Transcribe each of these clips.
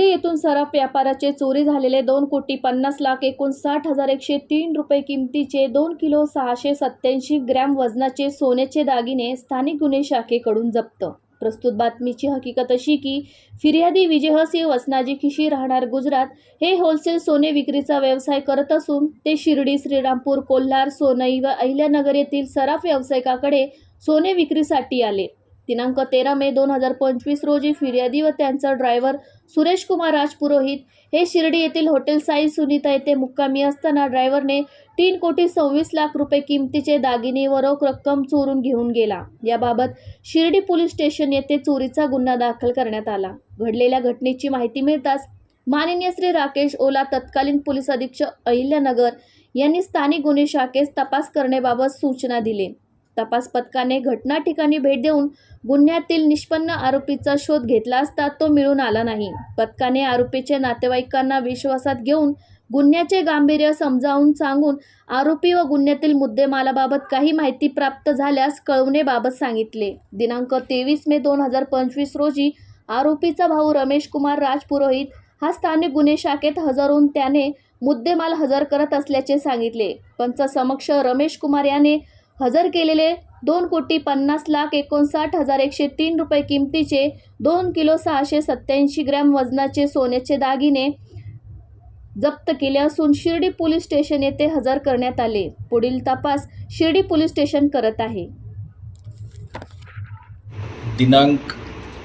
येथून सराफ व्यापाराचे चोरी झालेले दोन कोटी पन्नास लाख एकोणसाठ हजार एकशे तीन रुपये किमतीचे दोन किलो सहाशे सत्याऐंशी ग्रॅम वजनाचे सोन्याचे दागिने स्थानिक गुन्हे शाखेकडून जप्त. प्रस्तुत बातमीची हकीकत अशी की फिर्यादी विजयसिंह वसनाजी खिशी राहणार गुजरात. हे होलसेल सोने विक्रीचा व्यवसाय करत असून ते शिर्डी श्रीरामपूर कोल्हार सोनई व अहिल्यानगर येथील सराफ व्यावसायिकाकडे सोने विक्रीसाठी आले. दिनांक तेरा मे दोन हजार पंचवीस रोजी फिर्यादी व त्यांचा ड्रायव्हर सुरेश कुमार राजपुरोहित हे शिर्डी येथील हॉटेल साई सुनीता येथे मुक्कामी असताना ड्रायव्हरने तीन कोटी सव्वीस लाख रुपये किमतीचे दागिने व रोख रक्कम चोरून घेऊन गेला. याबाबत शिर्डी पोलीस स्टेशन येथे चोरीचा गुन्हा दाखल करण्यात आला. घडलेल्या घटनेची माहिती मिळताच माननीय श्री राकेश ओला तत्कालीन पोलीस अधीक्षक अहिल्यानगर यांनी स्थानिक गुन्हे शाखेस तपास करण्याबाबत सूचना दिली. तपास पथकाने घटना ठिकाणी भेट देऊन गुन्ह्यातील निष्पन्न आरोपीचा शोध घेतला असता तो मिळून आला नाही. पथकाने आरोपीच्या नातेवाईकांना विश्वासात घेऊन गुन्ह्याचे गांभीर्य समजावून सांगून आरोपी व गुन्ह्यातील मुद्देमालाबाबत काही माहिती प्राप्त झाल्यास कळवणेबाबत सांगितले. दिनांक तेवीस मे दोन हजार पंचवीस रोजी आरोपीचा भाऊ रमेश कुमार राजपुरोहित हा स्थानिक गुन्हे शाखेत हजर होऊन त्याने मुद्देमाल हजर करत असल्याचे सांगितले. पंचसमक्ष रमेश कुमार याने हजर केलेले दोन कोटी पन्नास लाख एकोणसाठ हजार एकशे तीन रुपये किमतीचे दोन किलो सहाशे सत्त्याऐंशी ग्रॅम वजनाचे सोन्याचे दागिने जप्त केले असून शिर्डी पोलीस स्टेशन येथे हजर करण्यात आले. पुढील तपास शिर्डी पोलीस स्टेशन करत आहे. दिनांक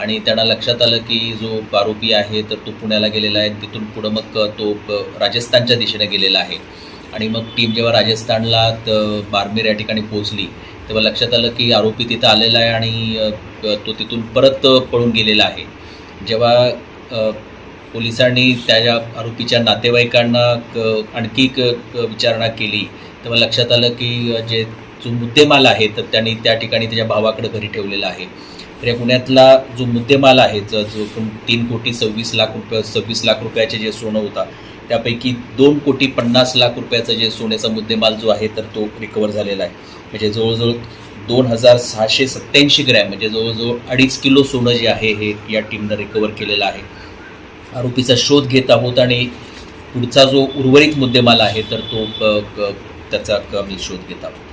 आणि त्यांना लक्षात आलं की जो आरोपी आहे तर तो पुण्याला गेलेला आहे. तिथून पुढं मग तो राजस्थानच्या दिशेने गेलेला आहे. आणि मग टीम जेव्हा राजस्थानला बारमेर या ठिकाणी पोहोचली तेव्हा लक्षात आलं की आरोपी तिथं आलेला आहे आणि तो तिथून परत पळून गेलेला आहे. जेव्हा पोलिसांनी त्या आरोपीच्या नातेवाईकांना क- आणखी एक क- विचारणा केली तेव्हा लक्षात आलं की जे जो मुद्देमाल आहे तर त्यांनी त्या ठिकाणी त्याच्या भावाकडे घरी ठेवलेला आहे. तर या पुण्यातला जो मुद्देमाल आहे ज जो तीन कोटी सव्वीस लाख रुपये सव्वीस लाख रुपयाचे जे सोनं होता त्यापैकी दोन कोटी पन्नास लाख रुपयाचा जे सोन्याचा मुद्देमाल जो आहे तर तो रिकवर झालेला आहे. म्हणजे जवळजवळ दोन हजार सहाशे सत्त्याऐंशी ग्रॅम म्हणजे जवळजवळ अडीच किलो सोनं जे आहे हे या टीमनं रिकवर केलेलं आहे. आरोपीचा शोध घेत आहोत आणि पुढचा जो उर्वरित मुद्देमाल आहे तर तो त्याचा क- आम्ही शोध घेत आहोत.